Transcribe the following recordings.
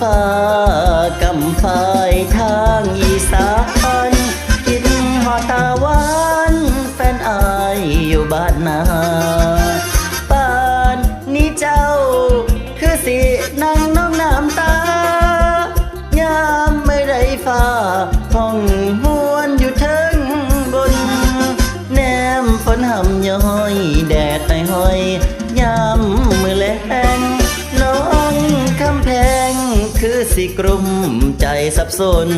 ฟ้ากำฝายทางอีสานกินหอตาวานแฟนอายอยู่บ้านนาป่านนี้เจ้า คือสินั่งน้องน้ำตา ยามไม่ได้ฟ้าห้องหวนอยู่เทิงบน แนมฝนห่ำย้อย แดดในห้อยยาม คือสิกลุ่มใจสับสน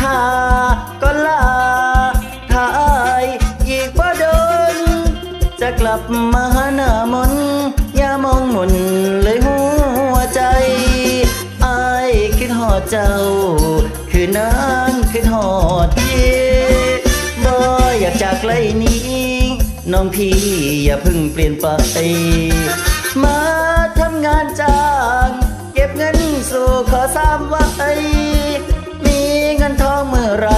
ถ้าก็ลาถ้าอายอีกบ่โดน จะกลับมาหน้ามนอย่ามองหมุนเลยหัวใจอายคิดหอดเจ้า คือนานคิดหอดพี่บ่อยากจากไกลนี้ น้องพี่อย่าเพิ่งเปลี่ยนไป มาทำงานจ้า ไว้มีเงินทองเมื่อไหร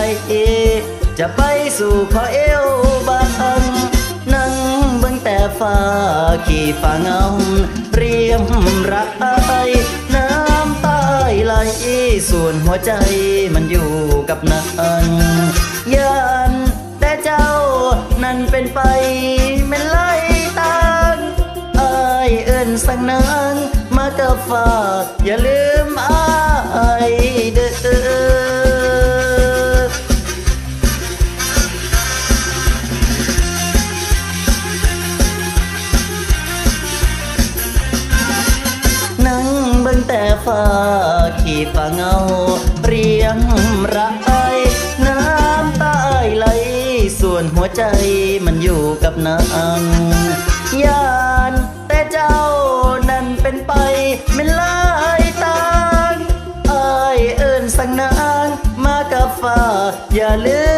จะไปสู่ขอเอวบางนั่งเบิ่งแต่ฟ้าขี่ฟ้าเงาเรียมรักไอน้ำตาไหลส่วนหัวใจมันอยู่กับนั้นยันแต่เจ้านั้นเป็นไปไม่ไล่ตามอเอิ้นสังนางมากับฟ้าอย่าลืมอ เด้อนั่งเบิ่งแต่ฟ้าขี่ฟ้าเงาเรียงรายน้ำตาไหล ส่วนหัวใจมันอยู่กับนางยานแต่เจ้านั้นเป็นไปไม่ล ya le